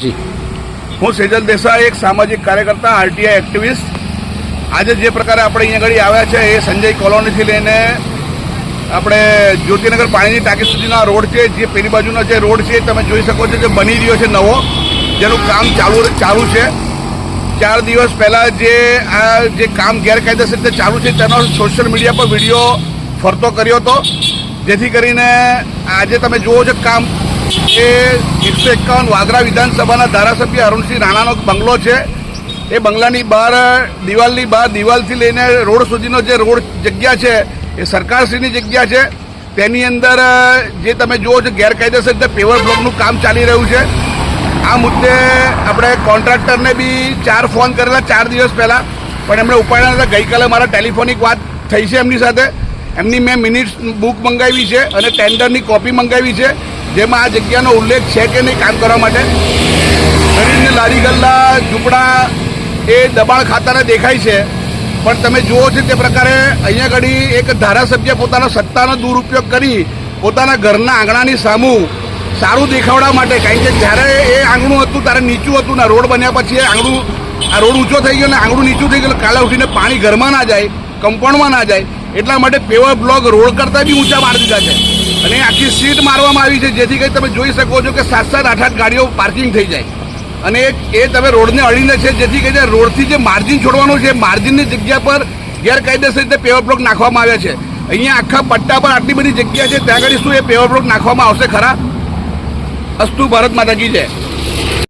જી. હું સેજલ દેસાઈ, એક સામાજિક કાર્યકર્તા, આરટીઆઈ એક્ટિવિસ્ટ. આજે જે પ્રકારે આપણે અહીંયા આગળ આવ્યા છે એ સંજય કોલોનીથી લઈને આપણે જ્યોતિનગર પાણીની ટાંકી સુધીના રોડ છે, જે પેલી બાજુનો જે રોડ છે તમે જોઈ શકો છો જે બની રહ્યો છે નવો, જેનું કામ ચાલુ ચાલુ છે. ચાર દિવસ પહેલાં જે આ જે કામ ગેરકાયદેસર રીતે ચાલુ છે તેનો સોશિયલ મીડિયા પર વીડિયો ફરતો કર્યો હતો. જેથી કરીને આજે તમે જુઓ છો કામ એ એકસો એકાવન વાગરા વિધાનસભાના ધારાસભ્ય અરુણસિંહ રાણાનો બંગલો છે. એ બંગલાની બહાર, દિવાલની બહાર, દિવાલથી લઈને રોડ સુધીનો જે રોડ જગ્યા છે, એ સરકારશ્રીની જગ્યા છે. તેની અંદર જે તમે જુઓ છો, ગેરકાયદેસર રીતે પેવર બ્લોકનું કામ ચાલી રહ્યું છે. આ મુદ્દે આપણે કોન્ટ્રાક્ટરને બી ચાર ફોન કરેલા ચાર દિવસ પહેલાં. પણ એમણે ઉપાડ્યા હતા ગઈકાલે મારા ટેલિફોનિક વાત થઈ છે એમની સાથે. એમની મેં મિનિટ્સ બુક મંગાવી છે અને ટેન્ડરની કોપી મંગાવી છે. જેમાં આ જગ્યાનો ઉલ્લેખ છે કે નહીં કામ કરવા માટે? ગરીબને લારી ગલ્લા, ઝૂંપડા એ દબાણ ખાતાને દેખાય છે. પણ તમે જુઓ છો તે પ્રકારે અહીંયા ઘડી એક ધારાસભ્ય પોતાના સત્તાનો દુરુપયોગ કરી પોતાના ઘરના આંગણાની સામું સારું દેખાવડા માટે, કારણ કે જ્યારે એ આંગણું હતું ત્યારે નીચું હતું ને રોડ બન્યા પછી એ આંગણું, આ રોડ ઊંચો થઈ ગયો ને આંગણું નીચું થઈ ગયું કાલે ઉઠીને પાણી ઘરમાં ના જાય કમ્પાઉન્ડમાં ના જાય, એટલા માટે પેવર બ્લોક રોડ કરતાં બી ઊંચા મારી દીધા છે. અને આખી સીટ મારવામાં આવી છે, જેથી કરી તમે જોઈ શકો છો કે સાત સાત આઠ આઠ ગાડીઓ પાર્કિંગ થઈ જાય. અને એ તમે રોડને અડીને છે, જેથી કરીને રોડથી જે માર્જિન છોડવાનું છે માર્જિનની જગ્યા પર ગેરકાયદેસર રીતે પેવર બ્લોક નાખવામાં આવ્યા છે. અહીંયા આખા પટ્ટા પર આટલી બધી જગ્યા છે, ત્યાં આગળ શું એ પેવર બ્લોક નાખવામાં આવશે ખરા? અસ્તુ ભારત માતા જય.